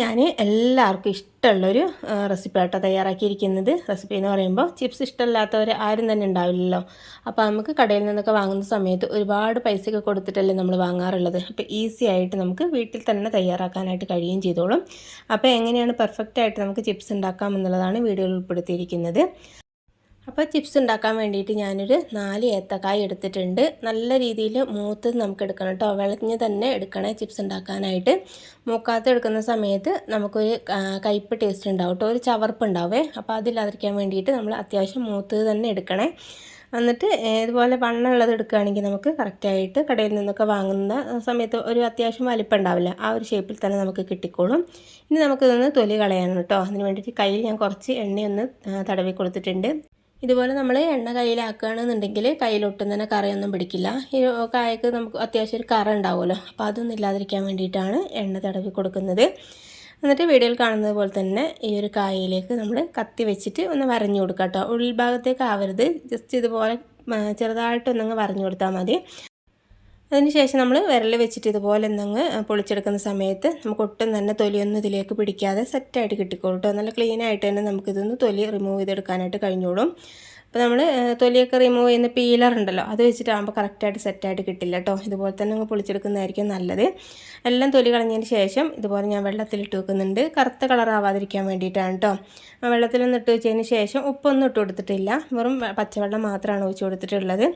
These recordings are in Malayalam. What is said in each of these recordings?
ഞാൻ എല്ലാവർക്കും ഇഷ്ടമുള്ളൊരു റെസിപ്പി ആട്ടോ തയ്യാറാക്കിയിരിക്കുന്നത്. റെസിപ്പി എന്ന് പറയുമ്പോൾ ചിപ്സ് ഇഷ്ടമില്ലാത്തവർ ആരും തന്നെ ഉണ്ടാവില്ലല്ലോ. അപ്പോൾ നമുക്ക് കടയിൽ നിന്നൊക്കെ വാങ്ങുന്ന സമയത്ത് ഒരുപാട് പൈസയൊക്കെ കൊടുത്തിട്ടല്ലേ നമ്മൾ വാങ്ങാറുള്ളത്. അപ്പോൾ ഈസി ആയിട്ട് നമുക്ക് വീട്ടിൽ തന്നെ തയ്യാറാക്കാനായിട്ട് കഴിയുകയും ചെയ്തോളും. അപ്പോൾ എങ്ങനെയാണ് പെർഫെക്റ്റ് ആയിട്ട് നമുക്ക് ചിപ്സ് ഉണ്ടാക്കാം എന്നുള്ളതാണ് വീഡിയോയിൽ ഉൾപ്പെടുത്തിയിരിക്കുന്നത്. അപ്പോൾ ചിപ്സ് ഉണ്ടാക്കാൻ വേണ്ടിയിട്ട് ഞാനൊരു നാല് ഏത്തക്കായ എടുത്തിട്ടുണ്ട്. നല്ല രീതിയിൽ മൂത്ത് നമുക്ക് എടുക്കണം കേട്ടോ വിളഞ്ഞ് തന്നെ എടുക്കണേ ചിപ്സ് ഉണ്ടാക്കാനായിട്ട്. മൂക്കാത്ത എടുക്കുന്ന സമയത്ത് നമുക്കൊരു കയ്പ്പ് ടേസ്റ്റ് ഉണ്ടാവും കേട്ടോ ഒരു ചവർപ്പ് ഉണ്ടാവേ. അപ്പോൾ അതില്ലാതിരിക്കാൻ വേണ്ടിയിട്ട് നമ്മൾ അത്യാവശ്യം മൂത്ത് തന്നെ എടുക്കണേ. എന്നിട്ട് ഇതുപോലെ വണ്ണുള്ളത് എടുക്കുകയാണെങ്കിൽ നമുക്ക് കറക്റ്റായിട്ട് കടയിൽ നിന്നൊക്കെ വാങ്ങുന്ന സമയത്ത് ഒരു അത്യാവശ്യം വലിപ്പം ഉണ്ടാവില്ല. ആ ഒരു ഷേപ്പിൽ തന്നെ നമുക്ക് കിട്ടിക്കോളും. ഇനി നമുക്കിതൊന്ന് തൊലി കളയണം കേട്ടോ അതിന് വേണ്ടിയിട്ട് കയ്യിൽ ഞാൻ കുറച്ച് എണ്ണയൊന്ന് തടവി കൊടുത്തിട്ടുണ്ട്. ഇതുപോലെ നമ്മൾ എണ്ണ കയ്യിലാക്കുകയാണെന്നുണ്ടെങ്കിൽ കയ്യിലൊട്ടും തന്നെ കറയൊന്നും പിടിക്കില്ല. ഈ കായക്ക് നമുക്ക് അത്യാവശ്യം ഒരു കറ ഉണ്ടാവുമല്ലോ. അപ്പോൾ അതൊന്നും ഇല്ലാതിരിക്കാൻ വേണ്ടിയിട്ടാണ് എണ്ണ തടവി കൊടുക്കുന്നത്. എന്നിട്ട് വീഡിയോയിൽ കാണുന്നത് പോലെ തന്നെ ഈ ഒരു കായയിലേക്ക് നമ്മൾ കത്തി വെച്ചിട്ട് ഒന്ന് വരഞ്ഞു കൊടുക്കാം കേട്ടോ ഉൾഭാഗത്തേക്ക് ആവരുത്. ജസ്റ്റ് ഇതുപോലെ ചെറുതായിട്ടൊന്നങ്ങ് വരഞ്ഞു കൊടുത്താൽ മതി. അതിനുശേഷം നമ്മൾ വിരൽ വെച്ചിട്ട് ഇതുപോലെ ഒന്നങ്ങ് പൊളിച്ചെടുക്കുന്ന സമയത്ത് നമുക്ക് ഒട്ടും തന്നെ തൊലിയൊന്നും ഇതിലേക്ക് പിടിക്കാതെ സെറ്റായിട്ട് കിട്ടിക്കോളും കേട്ടോ നല്ല ക്ലീൻ ആയിട്ട് തന്നെ നമുക്കിതൊന്ന് തൊലി റിമൂവ് ചെയ്തെടുക്കാനായിട്ട് കഴിഞ്ഞോളും. അപ്പോൾ നമ്മൾ തൊലിയൊക്കെ റിമൂവ് ചെയ്യുന്ന പീലർ ഉണ്ടല്ലോ അത് വെച്ചിട്ടാകുമ്പോൾ കറക്റ്റായിട്ട് സെറ്റായിട്ട് കിട്ടില്ല കേട്ടോ ഇതുപോലെ തന്നെ അങ്ങ് പൊളിച്ചെടുക്കുന്നതായിരിക്കും നല്ലത്. എല്ലാം തൊലി കളഞ്ഞതിന് ശേഷം ഇതുപോലെ ഞാൻ വെള്ളത്തിലിട്ട് വെക്കുന്നുണ്ട്. കറുത്ത കളർ ആവാതിരിക്കാൻ വേണ്ടിയിട്ടാണ് കേട്ടോ വെള്ളത്തിലൊന്ന് ഇട്ട് വെച്ചതിന് ശേഷം ഉപ്പൊന്നും ഇട്ട് കൊടുത്തിട്ടില്ല. വെറും പച്ചവെള്ളം മാത്രമാണ് ഒഴിച്ച് കൊടുത്തിട്ടുള്ളത്.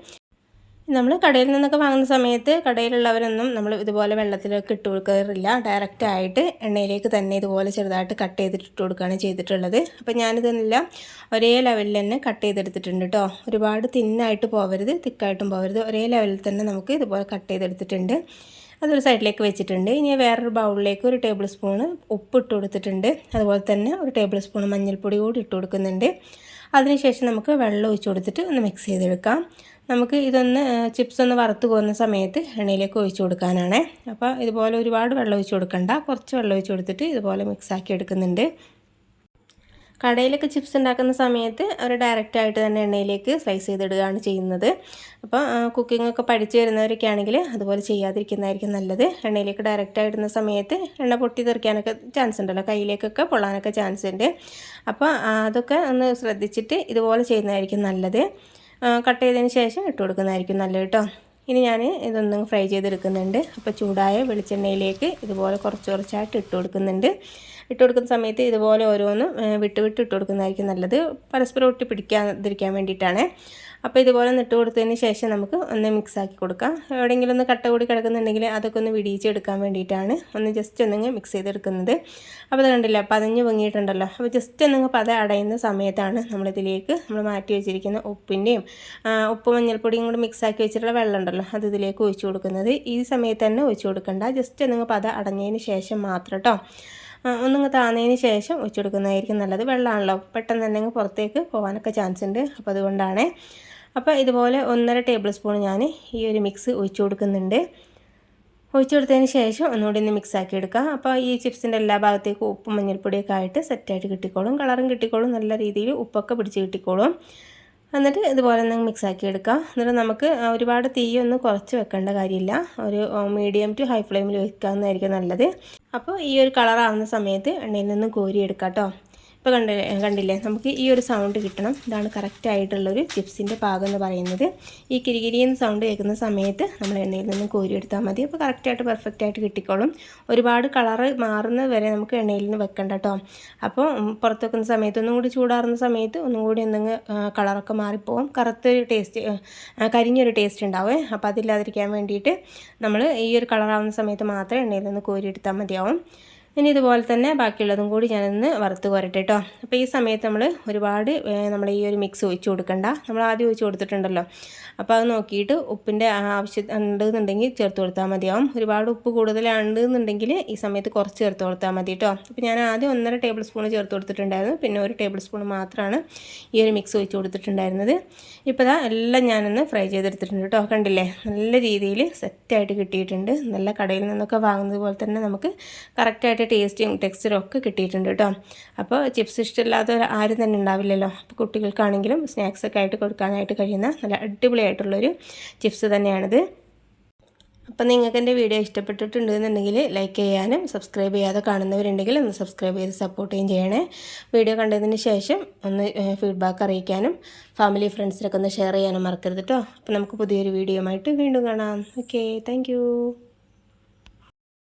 നമ്മൾ കടയിൽ നിന്നൊക്കെ വാങ്ങുന്ന സമയത്ത് കടയിലുള്ളവരൊന്നും നമ്മൾ ഇതുപോലെ വെള്ളത്തിലൊക്കെ ഇട്ട് കൊടുക്കാറില്ല. ഡയറക്റ്റ് ആയിട്ട് എണ്ണയിലേക്ക് തന്നെ ഇതുപോലെ ചെറുതായിട്ട് കട്ട് ചെയ്തിട്ട് ഇട്ട് കൊടുക്കുകയാണ് ചെയ്തിട്ടുള്ളത്. അപ്പോൾ ഞാനിതെല്ലാം ഒരേ ലെവലിൽ തന്നെ കട്ട് ചെയ്തെടുത്തിട്ടുണ്ട് കേട്ടോ ഒരുപാട് തിന്നായിട്ട് പോവരുത് തിക്കായിട്ടും പോവരുത്. ഒരേ ലെവലിൽ തന്നെ നമുക്ക് ഇതുപോലെ കട്ട് ചെയ്തെടുത്തിട്ടുണ്ട്. അതൊരു സൈഡിലേക്ക് വെച്ചിട്ടുണ്ട്. ഇനി വേറൊരു ബൗളിലേക്ക് ഒരു ടേബിൾ സ്പൂണ് ഉപ്പ് ഇട്ട് കൊടുത്തിട്ടുണ്ട്. അതുപോലെ തന്നെ ഒരു ടേബിൾ സ്പൂൺ മഞ്ഞൾപ്പൊടി കൂടി ഇട്ട് കൊടുക്കുന്നുണ്ട്. അതിനുശേഷം നമുക്ക് വെള്ളം ഒഴിച്ച് കൊടുത്തിട്ട് ഒന്ന് മിക്സ് ചെയ്തെടുക്കാം. നമുക്ക് ഇതൊന്ന് ചിപ്സ് ഒന്ന് വറുത്ത് പോകുന്ന സമയത്ത് എണ്ണയിലേക്ക് ഒഴിച്ചു കൊടുക്കാനാണ്. അപ്പോൾ ഇതുപോലെ ഒരുപാട് വെള്ളം ഒഴിച്ചു കൊടുക്കണ്ട. കുറച്ച് വെള്ളം ഒഴിച്ചു കൊടുത്തിട്ട് ഇതുപോലെ മിക്സാക്കി എടുക്കുന്നുണ്ട്. കടയിലൊക്കെ ചിപ്സ് ഉണ്ടാക്കുന്ന സമയത്ത് അവർ ഡയറക്റ്റായിട്ട് തന്നെ എണ്ണയിലേക്ക് സ്ലൈസ് ചെയ്തിടുകയാണ് ചെയ്യുന്നത്. അപ്പോൾ കുക്കിംഗ് ഒക്കെ പഠിച്ചു വരുന്നവരൊക്കെ ആണെങ്കിൽ അതുപോലെ ചെയ്യാതിരിക്കുന്നതായിരിക്കും നല്ലത്. എണ്ണയിലേക്ക് ഡയറക്റ്റ് ഇടുന്ന സമയത്ത് എണ്ണ പൊട്ടി തെറിക്കാനൊക്കെ ചാൻസ് ഉണ്ടല്ലോ. കയ്യിലേക്കൊക്കെ പൊള്ളാനൊക്കെ ചാൻസ് ഉണ്ട്. അപ്പോൾ അതൊക്കെ ഒന്ന് ശ്രദ്ധിച്ചിട്ട് ഇതുപോലെ ചെയ്യുന്നതായിരിക്കും നല്ലത്. കട്ട് ചെയ്തതിന് ശേഷം ഇട്ട് കൊടുക്കുന്നതായിരിക്കും നല്ലത് കേട്ടോ. ഇനി ഞാൻ ഇതൊന്നും ഫ്രൈ ചെയ്തെടുക്കുന്നുണ്ട്. അപ്പോൾ ചൂടായ വെളിച്ചെണ്ണയിലേക്ക് ഇതുപോലെ കുറച്ച് കുറച്ചായിട്ട് ഇട്ട് കൊടുക്കുന്നുണ്ട്. ഇട്ട് കൊടുക്കുന്ന സമയത്ത് ഇതുപോലെ ഓരോന്നും വിട്ട് വിട്ട് ഇട്ട് കൊടുക്കുന്നതായിരിക്കും നല്ലത്. പരസ്പരം ഒട്ടി പിടിക്കാതിരിക്കാൻ വേണ്ടിയിട്ടാണ്. അപ്പോൾ ഇതുപോലെ നിട്ട് കൊടുത്തതിന് ശേഷം നമുക്ക് ഒന്ന് മിക്സ് ആക്കി കൊടുക്കാം. എവിടെയെങ്കിലും ഒന്ന് കട്ട കൂടി കിടക്കുന്നുണ്ടെങ്കിൽ അതൊക്കെ ഒന്ന് വിടിയിച്ചെടുക്കാൻ വേണ്ടിയിട്ടാണ് ഒന്ന് ജസ്റ്റ് ഒന്നിങ്ങ് മിക്സ് ചെയ്തെടുക്കുന്നത്. അപ്പോൾ അത് കണ്ടില്ല പതഞ്ഞ് പൊങ്ങിയിട്ടുണ്ടല്ലോ. അപ്പോൾ ജസ്റ്റ് ഒന്നിങ്ങ് പത അടയുന്ന സമയത്താണ് നമ്മളിതിലേക്ക് നമ്മൾ മാറ്റി വെച്ചിരിക്കുന്ന ഉപ്പിന്റെയും ഉപ്പ് മഞ്ഞൾപ്പൊടിയും കൂടി മിക്സ് ആക്കി വെച്ചിട്ടുള്ള വെള്ളം ഉണ്ടല്ലോ അത് ഇതിലേക്ക് ഒഴിച്ചു കൊടുക്കുന്നത്. ഈ സമയത്ത് തന്നെ ഒഴിച്ചു കൊടുക്കണ്ട. ജസ്റ്റ് ഒന്നിങ്ങ് പത അടഞ്ഞതിന് ശേഷം മാത്രം കേട്ടോ ഒന്നിങ്ങ് താന്നതിന് ശേഷം ഒഴിച്ചു കൊടുക്കുന്നതായിരിക്കും നല്ലത്. വെള്ളമാണല്ലോ പെട്ടെന്ന് തന്നെ പുറത്തേക്ക് പോകാനൊക്കെ ചാൻസ് ഉണ്ട് അപ്പോൾ അതുകൊണ്ടാണ്. അപ്പോൾ ഇതുപോലെ ഒന്നര ടേബിൾ സ്പൂൺ ഞാൻ ഈ ഒരു മിക്സ് ഒഴിച്ചു കൊടുക്കുന്നുണ്ട്. ഒഴിച്ചു കൊടുത്തതിന് ശേഷം ഒന്നുകൂടി ഒന്ന് മിക്സ് ആക്കി എടുക്കാം. അപ്പോൾ ഈ ചിപ്സിന്റെ എല്ലാ ഭാഗത്തേക്കും ഉപ്പും മഞ്ഞൾപ്പൊടിയൊക്കെ ആയിട്ട് സെറ്റായിട്ട് കിട്ടിക്കോളും. കളറും കിട്ടിക്കോളും. നല്ല രീതിയിൽ ഉപ്പൊക്കെ പിടിച്ച് കിട്ടിക്കോളും. എന്നിട്ട് ഇതുപോലെ ഒന്ന് മിക്സാക്കി എടുക്കാം. എന്നിട്ട് നമുക്ക് ഒരുപാട് തീയൊന്നും കുറച്ച് വെക്കേണ്ട കാര്യമില്ല. ഒരു മീഡിയം ടു ഹൈ ഫ്ലെയിമിൽ വെക്കാവുന്നതായിരിക്കും നല്ലത്. അപ്പോൾ ഈ ഒരു കളറാവുന്ന സമയത്ത് എണ്ണയിൽ നിന്ന് കോരി എടുക്കാം കേട്ടോ. ഇപ്പോൾ കണ്ടില്ലേ കണ്ടില്ലേ? നമുക്ക് ഈ ഒരു സൗണ്ട് കിട്ടണം. ഇതാണ് കറക്റ്റ് ആയിട്ടുള്ളൊരു ചിപ്സിന്റെ പാകം എന്ന് പറയുന്നത്. ഈ കിരികിരിയെന്ന് സൗണ്ട് കേൾക്കുന്ന സമയത്ത് നമ്മൾ എണ്ണയിൽ നിന്ന് കോരിയെടുത്താൽ മതി. അപ്പോൾ കറക്റ്റായിട്ട് പെർഫെക്റ്റ് ആയിട്ട് കിട്ടിക്കോളും. ഒരുപാട് കളറ് മാറുന്ന വരെ നമുക്ക് എണ്ണയിൽ നിന്ന് വെക്കണ്ട കേട്ടോ അപ്പോൾ പുറത്ത് വെക്കുന്ന സമയത്ത് ഒന്നും കൂടി ചൂടാറുന്ന സമയത്ത് ഒന്നും കൂടി എന്തെങ്കിലും കളറൊക്കെ മാറിപ്പോവും. കറുത്തൊരു ടേസ്റ്റ് കരിഞ്ഞൊരു ടേസ്റ്റ് ഉണ്ടാവും. അപ്പോൾ അതില്ലാതിരിക്കാൻ വേണ്ടിയിട്ട് നമ്മൾ ഈ ഒരു കളറാവുന്ന സമയത്ത് മാത്രമേ എണ്ണയിൽ നിന്ന് കോരിയെടുത്താൽ മതിയാവും. ഇനി ഇതുപോലെ തന്നെ ബാക്കിയുള്ളതും കൂടി ഞാനൊന്ന് വറുത്ത് കോരട്ടെ കേട്ടോ അപ്പോൾ ഈ സമയത്ത് നമ്മൾ ഒരുപാട് നമ്മൾ ഈ ഒരു മിക്സ് ഒഴിച്ച് കൊടുക്കണ്ട. നമ്മൾ ആദ്യം ഒഴിച്ച് കൊടുത്തിട്ടുണ്ടല്ലോ. അപ്പോൾ അത് നോക്കിയിട്ട് ഉപ്പിന്റെ ആവശ്യം ഉണ്ടെന്നുണ്ടെങ്കിൽ ചേർത്ത് കൊടുത്താൽ മതിയാവും. ഒരുപാട് ഉപ്പ് കൂടുതലാണെന്നുണ്ടെങ്കിൽ ഈ സമയത്ത് കുറച്ച് ചേർത്ത് കൊടുത്താൽ മതി കേട്ടോ അപ്പോൾ ഞാൻ ആദ്യം ഒന്നര ടേബിൾ സ്പൂൺ ചേർത്ത് കൊടുത്തിട്ടുണ്ടായിരുന്നു. പിന്നെ ഒരു ടേബിൾ സ്പൂൺ മാത്രമാണ് ഈ ഒരു മിക്സ് ഒഴിച്ച് കൊടുത്തിട്ടുണ്ടായിരുന്നത്. ഇപ്പോൾ ഇതാ എല്ലാം ഞാനൊന്ന് ഫ്രൈ ചെയ്തെടുത്തിട്ടുണ്ട് കേട്ടോ കണ്ടില്ലേ? നല്ല രീതിയിൽ സെറ്റായിട്ട് കിട്ടിയിട്ടുണ്ട്. നല്ല കടയിൽ നിന്നൊക്കെ വാങ്ങുന്നത് പോലെ തന്നെ നമുക്ക് കറക്റ്റായിട്ട് ടേസ്റ്റും ടെക്സ്ചറും ഒക്കെ കിട്ടിയിട്ടുണ്ട് കേട്ടോ അപ്പോൾ ചിപ്സ് ഇഷ്ടമില്ലാത്ത ആരും തന്നെ ഉണ്ടാവില്ലല്ലോ. അപ്പോൾ കുട്ടികൾക്കാണെങ്കിലും സ്നാക്സൊക്കെ ആയിട്ട് കൊടുക്കാനായിട്ട് കഴിയുന്ന നല്ല അടിപൊളിയായിട്ടുള്ളൊരു ചിപ്സ് തന്നെയാണിത്. അപ്പം നിങ്ങൾക്ക് എന്റെ വീഡിയോ ഇഷ്ടപ്പെട്ടിട്ടുണ്ട് എന്നുണ്ടെങ്കിൽ ലൈക്ക് ചെയ്യാനും സബ്സ്ക്രൈബ് ചെയ്യാതെ കാണുന്നവരുണ്ടെങ്കിൽ ഒന്ന് സബ്സ്ക്രൈബ് ചെയ്ത് സപ്പോർട്ട് ചെയ്യും ചെയ്യണേ. വീഡിയോ കണ്ടതിന് ശേഷം ഒന്ന് ഫീഡ്ബാക്ക് അറിയിക്കാനും ഫാമിലി ഫ്രണ്ട്സിനൊക്കെ ഒന്ന് ഷെയർ ചെയ്യാനും മറക്കരുത് കേട്ടോ അപ്പോൾ നമുക്ക് പുതിയൊരു വീഡിയോ ആയിട്ട് വീണ്ടും കാണാം. Okay thank